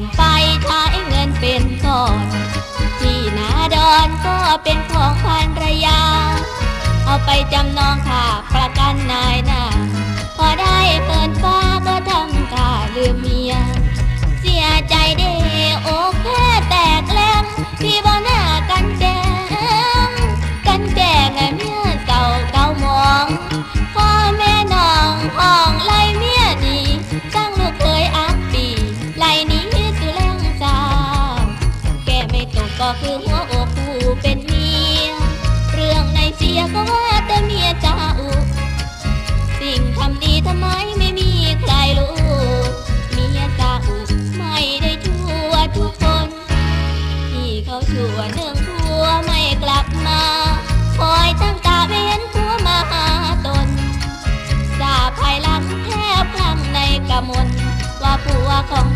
อนไปใช้เงินเป็นก่อน ที่นาดอนก็เป็นของภรรยา เอาไปจำนองค่าป คือหัวอกผู้เป็นเมีย เรื่องในเสียก็ว่าแต่เมียจ้าอุสิ่งทำดีทำไมไม่มีใครรู้เมียจ้าอุไม่ได้ชั่วทุกคน ที่เขาชั่วเนื่องผัวไม่กลับมาคอยตั้งตาเว้นผัวมาหาตนทราภายหลังแทบพลังในกระมนว่าผัวของ